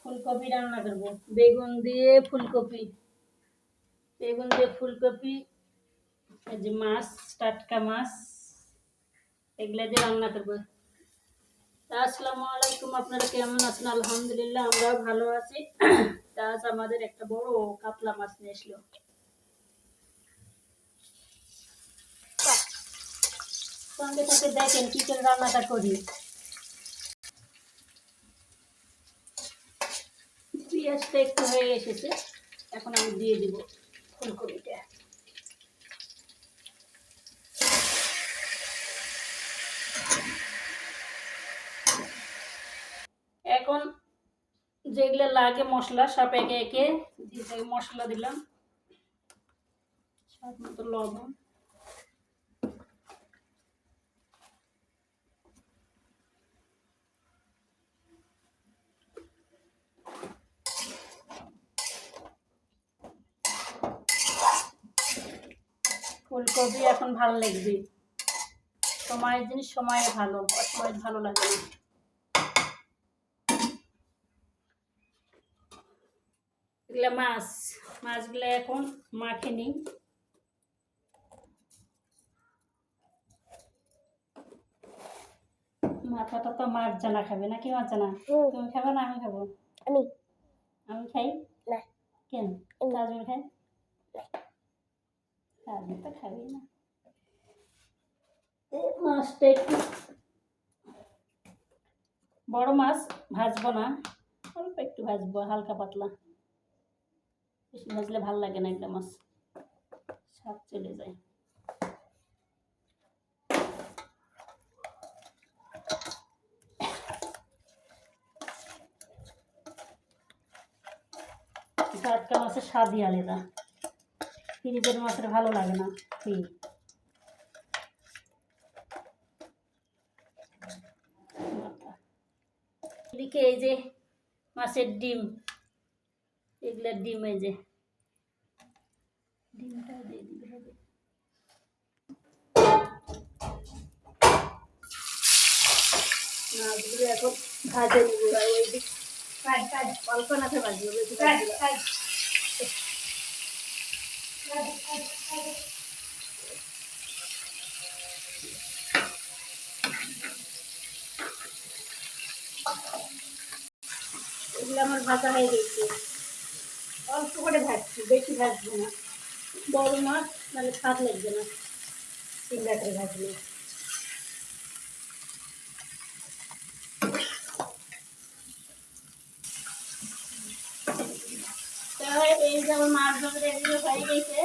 ফুলকপি রান্না করব। বেগুন দিয়ে ফুলকপি। বেগুন দিয়ে ফুলকপি যে মাছ, টাটকা মাছ, এগুলা দিয়ে রান্না করব। আসসালামু আলাইকুম, আপনারা কেমন আছেন? আলহামদুলিল্লাহ, আমরাও ভালো আছি। আজ আমাদের একটা বড় কাতলা মাছ নিয়ে এসলো সঙ্গে সাথে দেখেন কি রান্নাটা করি। পেঁয়াজটা একটু হয়ে এসেছে, এখন আমি দিয়ে দিব ফুলকপিটা। এখন যেগুলো লাগে মশলা, সব একে একে মশলা দিলাম। স্বাদ মতো লবণ। ফুলকপি এখন ভালো লাগবে। সময়ের জিনিস সময়ে ভালো অসময় ভালো লাগে না। এগুলা মাছ মাছগুলো এখন মাখে নিই মাথাটা তো মাছ জানা খাবে নাকি মাছ জানা? তুমি খাবে না আমি খাব? আমি। আমি খাই? না। কেন। তাজমহল খাই তাজমহল তো খাবি মাছটা একটু বড় মাছ ভাজবো না, অল্প একটু ভাজবো, হালকা পাতলা। বেশি ভাজলে ভালো লাগে না একটা মাছ। স্বাদ চলে যায়। টাটকা মাছের স্বাদই আলাদা। ফ্রিজের মাছের ভালো লাগে না। ফ্রি এদিকে এই যে মাছের ডিম এগুলার ডিম এই যে। ডিমটা দিয়ে দিতে হবে। মাছগুলো এখন ভাজে নিবো। ওই দিক অল্প নাতে ভাজবো বেশি ভাজবো না। এগুলো আমার ভাজা হয়ে গেছে। অল্প করে ভাজছি, বেশি ভাজবো না। বড় মাছ স্বাদ লাগবে না। করে ভাজলে। এই যে আমার মাছ ধরে এগুলো হয়ে গেছে।